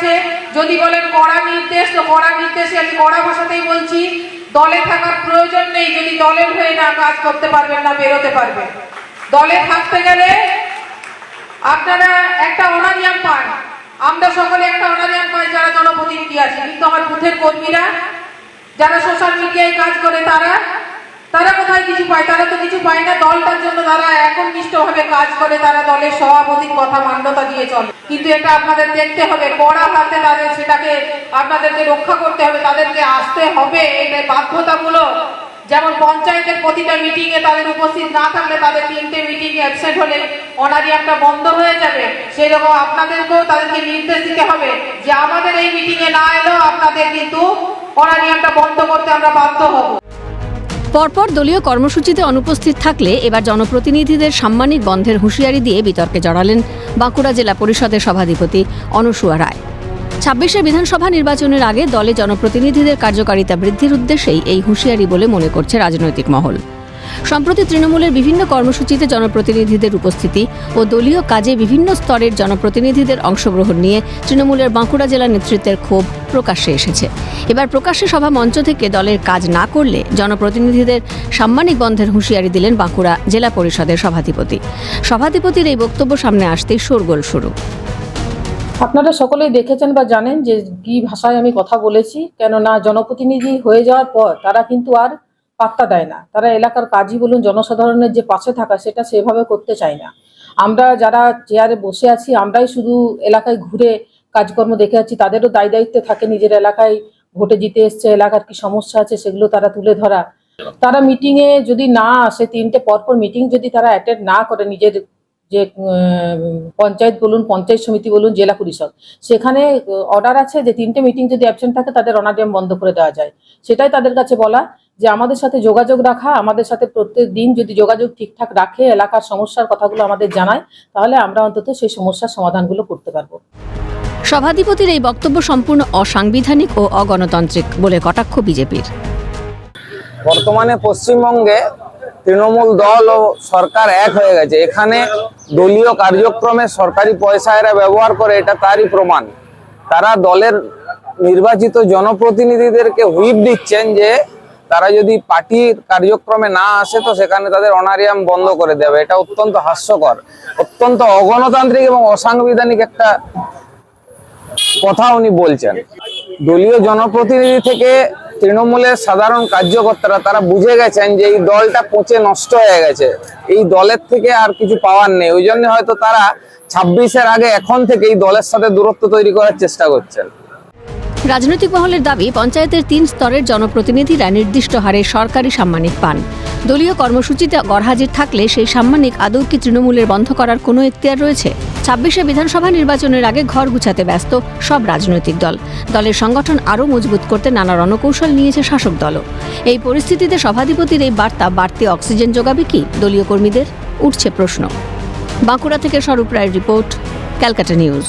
আছে। যদি বলেন কড়া নির্দেশ, তো কড়া নির্দেশে আমি কড়া ভাষাতেই বলছি, দলে থাকার প্রয়োজন নেই। যদি দলের হয়ে না কাজ করতে পারবেন না, বেরোতে পারবেন। দলে থাকতে গেলে আপনারা একটা অনারিয়াম পান। আমরা সকলে একটা অনারিয়াম পাই, যারা জনপ্রতিনিধি আছে। কিন্তু আমার বুথের কর্মীরা, যারা সোশ্যাল মিডিয়ায় কাজ করে, তারা তারা কোথায় কিছু পায়? তারা তো কিছু পায় না। দলটার জন্য তারা একনিষ্ঠভাবে কাজ করে তারা দলের সভাপতির কথা মান্যতা দিয়ে চলে। কিন্তু এটা আপনাদের দেখতে হবে, কড়া হাতে তাদের সেটাকে আপনাদেরকে রক্ষা করতে হবে, তাদেরকে আসতে হবে এটা বাধ্যতামূলক। যেমন পঞ্চায়েতের প্রতিটা মিটিং এ তাদের উপস্থিত না থাকলে তাদের তিনটে মিটিং অ্যাবসেন্ট হলে অনারিয়ামটা বন্ধ হয়ে যাবে। সেই রকম আপনাদেরকেও তাদেরকে নির্দেশ দিতে হবে যে আমাদের এই মিটিং এ না এলেও আপনাদের কিন্তু অনারিয়ামটা বন্ধ করতে আমরা বাধ্য হব। পরপর দলীয় কর্মসূচিতে অনুপস্থিত থাকলে এবার জনপ্রতিনিধিদের সাম্মানিক বন্ধের হুঁশিয়ারি দিয়ে বিতর্কে জড়ালেন বাঁকুড়া জেলা পরিষদের সভাধিপতি অনসুয়া রায়। ছাব্বিশে বিধানসভা নির্বাচনের আগে দলে জনপ্রতিনিধিদের কার্যকারিতা বৃদ্ধির উদ্দেশ্যেই এই হুঁশিয়ারি বলে মনে করছে রাজনৈতিক মহল। সম্প্রতি তৃণমূলের বিভিন্ন কর্মসূচিতে জনপ্রতিনিধিদের উপস্থিতি ও দলীয় কাজে বিভিন্ন স্তরের জনপ্রতিনিধিদের অংশগ্রহণ নিয়ে তৃণমূলের বাঁকুড়া জেলা নেতৃত্বের ক্ষোভ প্রকাশ্যে এসেছে। এবার প্রকাশ্যে সভা মঞ্চ থেকে দলের কাজ না করলে জনপ্রতিনিধিদের সাম্মানিক বন্ধের হুঁশিয়ারি দিলেন বাঁকুড়া জেলা পরিষদের সভাধিপতি। সভাধিপতির এই বক্তব্য সামনে আসতেই শোরগোল শুরু। আপনারা সকলেই দেখেছেন বা জানেন যে কি ভাষায় আমি কথা বলেছি, কেননা জনপ্রতিনিধি হয়ে যাওয়ার পর তারা কিন্তু আর পাত্তা দেয় না। তারা এলাকার কাজই বলুন, জনসাধারণের যে পাশে থাকা, সেটা সেভাবে করতে চায় না। আমরা যারা চেয়ারে বসে আছি, আমরাই শুধু এলাকায় ঘুরে কাজকর্ম দেখে আছি। তাদেরও দায় দায়িত্বে থাকে নিজের এলাকায় ভোটে জিতে এসছে, এলাকার কি সমস্যা আছে সেগুলো তারা তুলে ধরা। তারা মিটিংয়ে যদি না আসে, তিনটে পরপর মিটিং যদি তারা অ্যাটেন্ড না করে, নিজের যে পঞ্চায়েত বলুন, পঞ্চায়েত সমিতি বলুন, জেলা পরিষদ, সেখানে, অর্ডার আছে যে তিনটে মিটিং যদি অ্যাবসেন্ট থাকে, তাদের অনাডিয়াম বন্ধ করে দেওয়া যায়। সেটাই তাদের কাছে বলা। যে আমাদের সাথে যোগাযোগ রাখা আমাদের সাথে প্রত্যেক দিন যদি যোগাযোগ ঠিকঠাক রাখে এলাকার সমস্যার কথাগুলো আমাদের জানায় তাহলে আমরা অন্তত সেই সমস্যার সমাধানগুলো করতে পারব। সভাধিপতির এই বক্তব্য সম্পূর্ণ অসাংবিধানিক ও অগণতান্ত্রিক বলে কটাক্ষ বিজেপির। বর্তমানে পশ্চিমবঙ্গে তৃণমূল দল ও সরকার এক হয়ে গেছে। এখানে দলীয় কার্যক্রমে সরকারি পয়সা এরা ব্যবহার করে এটা তারই প্রমাণ। তারা দলের নির্বাচিত জনপ্রতিনিধিদেরকে হুইপ দিচ্ছেন যে তারা যদি পার্টির কার্যক্রমে না আসে, তো সেখানে তাদের অনারিয়াম বন্ধ করে দেবে এটা অত্যন্ত হাস্যকর, অত্যন্ত অগণতান্ত্রিক এবং অসাংবিধানিক একটা কথা উনি বলছেন। দলীয় জনপ্রতিনিধি থেকে তৃণমূলের সাধারণ কার্যকর্তারা, তারা বুঝে গেছেন যে এই দলটা পচে নষ্ট হয়ে গেছে। এই দলের থেকে আর কিছু পাওয়ার নেই। ওই জন্য হয়তো তারা ছাব্বিশের আগে এখন থেকে এই দলের সাথে দূরত্ব তৈরি করার চেষ্টা করছেন। রাজনৈতিক মহলের দাবি, পঞ্চায়েতের তিন স্তরের জনপ্রতিনিধিরা নির্দিষ্ট হারে সরকারি সাম্মানিক পান। দলীয় কর্মসূচিতে গড়হাজির থাকলে সেই সাম্মানিক আদৌ কি তৃণমূলের বন্ধ করার কোনো এখতিয়ার রয়েছে? ছাব্বিশে বিধানসভা নির্বাচনের আগে ঘর গুছাতে ব্যস্ত সব রাজনৈতিক দল। দলের সংগঠন আরও মজবুত করতে নানা রণকৌশল নিয়েছে শাসক দলও। এই পরিস্থিতিতে সভাধিপতির এই বার্তা, বাড়তি অক্সিজেন যোগাবে কি? দলীয় কর্মীদের উঠছে প্রশ্ন। বাঁকুড়া থেকে স্বরূপ রায়ের রিপোর্ট, ক্যালকাটা নিউজ।